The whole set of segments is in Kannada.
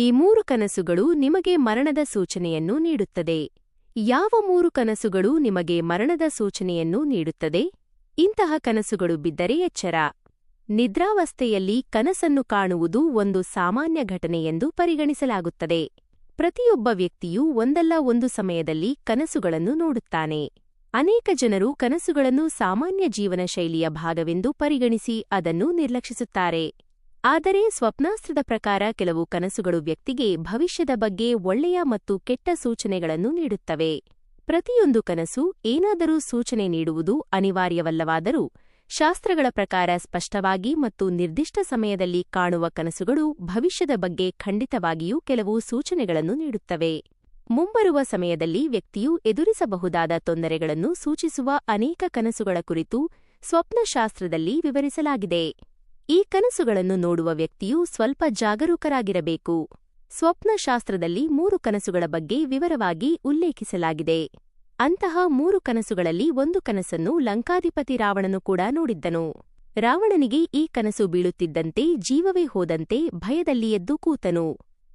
ಈ ಮೂರು ಕನಸುಗಳು ನಿಮಗೆ ಮರಣದ ಸೂಚನೆಯನ್ನು ನೀಡುತ್ತದೆ. ಯಾವ ಮೂರು ಕನಸುಗಳು ನಿಮಗೆ ಮರಣದ ಸೂಚನೆಯನ್ನು ನೀಡುತ್ತದೆ? ಇಂತಹ ಕನಸುಗಳು ಬಿದ್ದರೆ ಎಚ್ಚರ. ನಿದ್ರಾವಸ್ಥೆಯಲ್ಲಿ ಕನಸನ್ನು ಕಾಣುವುದು ಒಂದು ಸಾಮಾನ್ಯ ಘಟನೆ ಎಂದು ಪರಿಗಣಿಸಲಾಗುತ್ತದೆ. ಪ್ರತಿಯೊಬ್ಬ ವ್ಯಕ್ತಿಯೂ ಒಂದಲ್ಲ ಒಂದು ಸಮಯದಲ್ಲಿ ಕನಸುಗಳನ್ನು ನೋಡುತ್ತಾನೆ. ಅನೇಕ ಜನರು ಕನಸುಗಳನ್ನು ಸಾಮಾನ್ಯ ಜೀವನ ಶೈಲಿಯ ಭಾಗವೆಂದು ಪರಿಗಣಿಸಿ ಅದನ್ನು ನಿರ್ಲಕ್ಷಿಸುತ್ತಾರೆ. ಆದರೆ ಸ್ವಪ್ನಾಸ್ತ್ರದ ಪ್ರಕಾರ ಕೆಲವು ಕನಸುಗಳು ವ್ಯಕ್ತಿಗೆ ಭವಿಷ್ಯದ ಬಗ್ಗೆ ಒಳ್ಳೆಯ ಮತ್ತು ಕೆಟ್ಟ ಸೂಚನೆಗಳನ್ನು ನೀಡುತ್ತವೆ. ಪ್ರತಿಯೊಂದು ಕನಸು ಏನಾದರೂ ಸೂಚನೆ ನೀಡುವುದು ಅನಿವಾರ್ಯವಲ್ಲವಾದರೂ ಶಾಸ್ತ್ರಗಳ ಪ್ರಕಾರ ಸ್ಪಷ್ಟವಾಗಿ ಮತ್ತು ನಿರ್ದಿಷ್ಟ ಸಮಯದಲ್ಲಿ ಕಾಣುವ ಕನಸುಗಳು ಭವಿಷ್ಯದ ಬಗ್ಗೆ ಖಂಡಿತವಾಗಿಯೂ ಕೆಲವು ಸೂಚನೆಗಳನ್ನು ನೀಡುತ್ತವೆ. ಮುಂಬರುವ ಸಮಯದಲ್ಲಿ ವ್ಯಕ್ತಿಯು ಎದುರಿಸಬಹುದಾದ ತೊಂದರೆಗಳನ್ನು ಸೂಚಿಸುವ ಅನೇಕ ಕನಸುಗಳ ಕುರಿತು ಸ್ವಪ್ನಶಾಸ್ತ್ರದಲ್ಲಿ ವಿವರಿಸಲಾಗಿದೆ. ಈ ಕನಸುಗಳನ್ನು ನೋಡುವ ವ್ಯಕ್ತಿಯು ಸ್ವಲ್ಪ ಜಾಗರೂಕರಾಗಿರಬೇಕು. ಸ್ವಪ್ನಶಾಸ್ತ್ರದಲ್ಲಿ ಮೂರು ಕನಸುಗಳ ಬಗ್ಗೆ ವಿವರವಾಗಿ ಉಲ್ಲೇಖಿಸಲಾಗಿದೆ. ಅಂತಹ ಮೂರು ಕನಸುಗಳಲ್ಲಿ ಒಂದು ಕನಸನ್ನು ಲಂಕಾಧಿಪತಿ ರಾವಣನು ಕೂಡ ನೋಡಿದ್ದನು. ರಾವಣನಿಗೆ ಈ ಕನಸು ಬೀಳುತ್ತಿದ್ದಂತೆ ಜೀವವೇ ಹೋದಂತೆ ಭಯದಲ್ಲಿ ಎದ್ದು ಕೂತನು.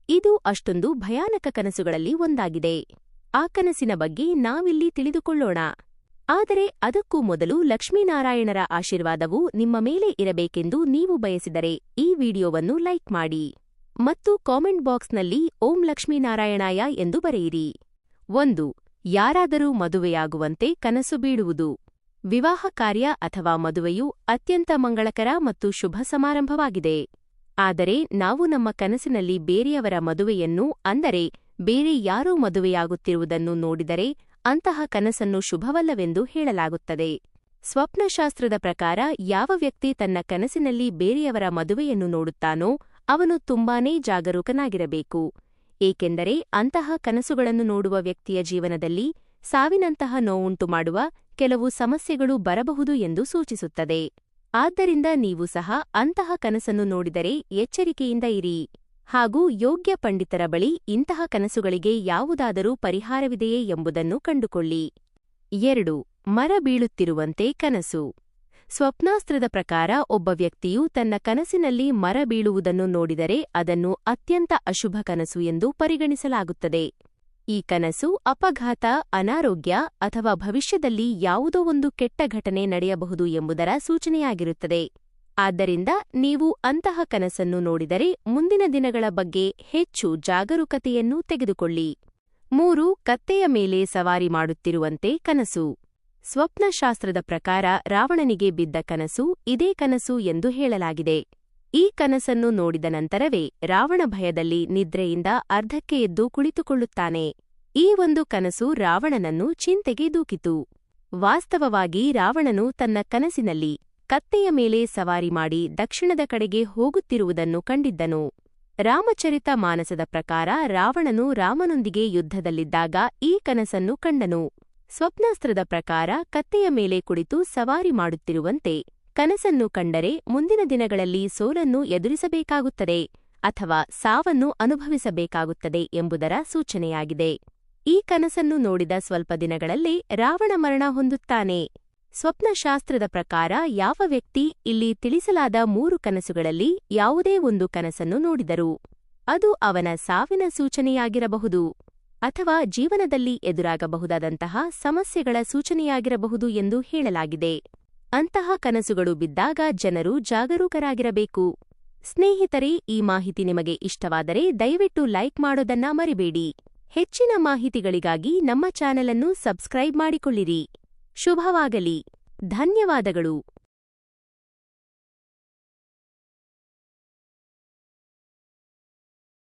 ಇದು ಅಷ್ಟೊಂದು ಭಯಾನಕ ಕನಸುಗಳಲ್ಲಿ ಒಂದಾಗಿದೆ. ಆ ಕನಸಿನ ಬಗ್ಗೆ ನಾವಿಲ್ಲಿ ತಿಳಿದುಕೊಳ್ಳೋಣ. ಆದರೆ ಅದಕ್ಕೂ ಮೊದಲು ಲಕ್ಷ್ಮೀನಾರಾಯಣರ ಆಶೀರ್ವಾದವು ನಿಮ್ಮ ಮೇಲೆ ಇರಬೇಕೆಂದು ನೀವು ಬಯಸಿದರೆ ಈ ವಿಡಿಯೋವನ್ನು ಲೈಕ್ ಮಾಡಿ ಮತ್ತು ಕಾಮೆಂಟ್ ಬಾಕ್ಸ್ನಲ್ಲಿ ಓಂ ಲಕ್ಷ್ಮೀನಾರಾಯಣಾಯ ಎಂದು ಬರೆಯಿರಿ. ಒಂದು, ಯಾರಾದರೂ ಮದುವೆಯಾಗುವಂತೆ ಕನಸು ಬೀಳುವುದು. ವಿವಾಹ ಕಾರ್ಯ ಅಥವಾ ಮದುವೆಯು ಅತ್ಯಂತ ಮಂಗಳಕರ ಮತ್ತು ಶುಭ ಸಮಾರಂಭವಾಗಿದೆ. ಆದರೆ ನಾವು ನಮ್ಮ ಕನಸಿನಲ್ಲಿ ಬೇರೆಯವರ ಮದುವೆಯನ್ನು ಅಂದರೆ ಬೇರೆ ಯಾರೂ ಮದುವೆಯಾಗುತ್ತಿರುವುದನ್ನು ನೋಡಿದರೆ ಅಂತಹ ಕನಸನ್ನು ಶುಭವಲ್ಲವೆಂದು ಹೇಳಲಾಗುತ್ತದೆ. ಸ್ವಪ್ನಶಾಸ್ತ್ರದ ಪ್ರಕಾರ ಯಾವ ವ್ಯಕ್ತಿ ತನ್ನ ಕನಸಿನಲ್ಲಿ ಬೇರೆಯವರ ಮದುವೆಯನ್ನು ನೋಡುತ್ತಾನೋ ಅವನು ತುಂಬಾನೇ ಜಾಗರೂಕನಾಗಿರಬೇಕು. ಏಕೆಂದರೆ ಅಂತಹ ಕನಸುಗಳನ್ನು ನೋಡುವ ವ್ಯಕ್ತಿಯ ಜೀವನದಲ್ಲಿ ಸಾವಿನಂತಹ ನೋವುಂಟು ಮಾಡುವ ಕೆಲವು ಸಮಸ್ಯೆಗಳು ಬರಬಹುದು ಎಂದು ಸೂಚಿಸುತ್ತದೆ. ಆದ್ದರಿಂದ ನೀವು ಸಹ ಅಂತಹ ಕನಸನ್ನು ನೋಡಿದರೆ ಎಚ್ಚರಿಕೆಯಿಂದ ಇರಿ. ಹಾಗೂ ಯೋಗ್ಯ ಪಂಡಿತರ ಬಳಿ ಇಂತಹ ಕನಸುಗಳಿಗೆ ಯಾವುದಾದರೂ ಪರಿಹಾರವಿದೆಯೇ ಎಂಬುದನ್ನು ಕಂಡುಕೊಳ್ಳಿ. ಎರಡು, ಮರ ಬೀಳುತ್ತಿರುವಂತೆ ಕನಸು. ಸ್ವಪ್ನಾಸ್ತ್ರದ ಪ್ರಕಾರ ಒಬ್ಬ ವ್ಯಕ್ತಿಯು ತನ್ನ ಕನಸಿನಲ್ಲಿ ಮರ ಬೀಳುವುದನ್ನು ನೋಡಿದರೆ ಅದನ್ನು ಅತ್ಯಂತ ಅಶುಭ ಕನಸು ಎಂದು ಪರಿಗಣಿಸಲಾಗುತ್ತದೆ. ಈ ಕನಸು ಅಪಘಾತ, ಅನಾರೋಗ್ಯ ಅಥವಾ ಭವಿಷ್ಯದಲ್ಲಿ ಯಾವುದೋ ಒಂದು ಕೆಟ್ಟ ಘಟನೆ ನಡೆಯಬಹುದು ಎಂಬುದರ ಸೂಚನೆಯಾಗಿರುತ್ತದೆ. ಆದ್ದರಿಂದ ನೀವು ಅಂತಹ ಕನಸನ್ನು ನೋಡಿದರೆ ಮುಂದಿನ ದಿನಗಳ ಬಗ್ಗೆ ಹೆಚ್ಚು ಜಾಗರೂಕತೆಯನ್ನು ತೆಗೆದುಕೊಳ್ಳಿ. ಮೂರು, ಕತ್ತೆಯ ಮೇಲೆ ಸವಾರಿ ಮಾಡುತ್ತಿರುವಂತೆ ಕನಸು. ಸ್ವಪ್ನಶಾಸ್ತ್ರದ ಪ್ರಕಾರ ರಾವಣನಿಗೆ ಬಿದ್ದ ಕನಸು ಇದೇ ಕನಸು ಎಂದು ಹೇಳಲಾಗಿದೆ. ಈ ಕನಸನ್ನು ನೋಡಿದ ನಂತರವೇ ರಾವಣ ಭಯದಲ್ಲಿ ನಿದ್ರೆಯಿಂದ ಅರ್ಧಕ್ಕೆ ಎದ್ದು ಕುಳಿತುಕೊಳ್ಳುತ್ತಾನೆ. ಈ ಒಂದು ಕನಸು ರಾವಣನನ್ನು ಚಿಂತೆಗೆ ದೂಕಿತು. ವಾಸ್ತವವಾಗಿ ರಾವಣನು ತನ್ನ ಕನಸಿನಲ್ಲಿ ಕತ್ತೆಯ ಮೇಲೆ ಸವಾರಿ ಮಾಡಿ ದಕ್ಷಿಣದ ಕಡೆಗೆ ಹೋಗುತ್ತಿರುವುದನ್ನು ಕಂಡಿದ್ದನು. ರಾಮಚರಿತ ಮಾನಸದ ಪ್ರಕಾರ ರಾವಣನು ರಾಮನೊಂದಿಗೆ ಯುದ್ಧದಲ್ಲಿದ್ದಾಗ ಈ ಕನಸನ್ನು ಕಂಡನು. ಸ್ವಪ್ನಾಸ್ತ್ರದ ಪ್ರಕಾರ ಕತ್ತೆಯ ಮೇಲೆ ಕುಳಿತು ಸವಾರಿ ಮಾಡುತ್ತಿರುವಂತೆ ಕನಸನ್ನು ಕಂಡರೆ ಮುಂದಿನ ದಿನಗಳಲ್ಲಿ ಸೋಲನ್ನು ಎದುರಿಸಬೇಕಾಗುತ್ತದೆ ಅಥವಾ ಸಾವನ್ನು ಅನುಭವಿಸಬೇಕಾಗುತ್ತದೆ ಎಂಬುದರ ಸೂಚನೆಯಾಗಿದೆ. ಈ ಕನಸನ್ನು ನೋಡಿದ ಸ್ವಲ್ಪ ದಿನಗಳಲ್ಲೇ ರಾವಣ ಮರಣ ಹೊಂದುತ್ತಾನೆ. ಸ್ವಪ್ನಶಾಸ್ತ್ರದ ಪ್ರಕಾರ ಯಾವ ವ್ಯಕ್ತಿ ಇಲ್ಲಿ ತಿಳಿಸಲಾದ ಮೂರು ಕನಸುಗಳಲ್ಲಿ ಯಾವುದೇ ಒಂದು ಕನಸನ್ನು ನೋಡಿದರು ಅದು ಅವನ ಸಾವಿನ ಸೂಚನೆಯಾಗಿರಬಹುದು ಅಥವಾ ಜೀವನದಲ್ಲಿ ಎದುರಾಗಬಹುದಾದಂತಹ ಸಮಸ್ಯೆಗಳ ಸೂಚನೆಯಾಗಿರಬಹುದು ಎಂದು ಹೇಳಲಾಗಿದೆ. ಅಂತಹ ಕನಸುಗಳು ಬಿದ್ದಾಗ ಜನರು ಜಾಗರೂಕರಾಗಿರಬೇಕು. ಸ್ನೇಹಿತರೆ, ಈ ಮಾಹಿತಿ ನಿಮಗೆ ಇಷ್ಟವಾದರೆ ದಯವಿಟ್ಟು ಲೈಕ್ ಮಾಡೋದನ್ನ ಮರಿಬೇಡಿ. ಹೆಚ್ಚಿನ ಮಾಹಿತಿಗಳಿಗಾಗಿ ನಮ್ಮ ಚಾನಲನ್ನು ಸಬ್ಸ್ಕ್ರೈಬ್ ಮಾಡಿಕೊಳ್ಳಿರಿ. ಶುಭವಾಗಲಿ. ಧನ್ಯವಾದಗಳು.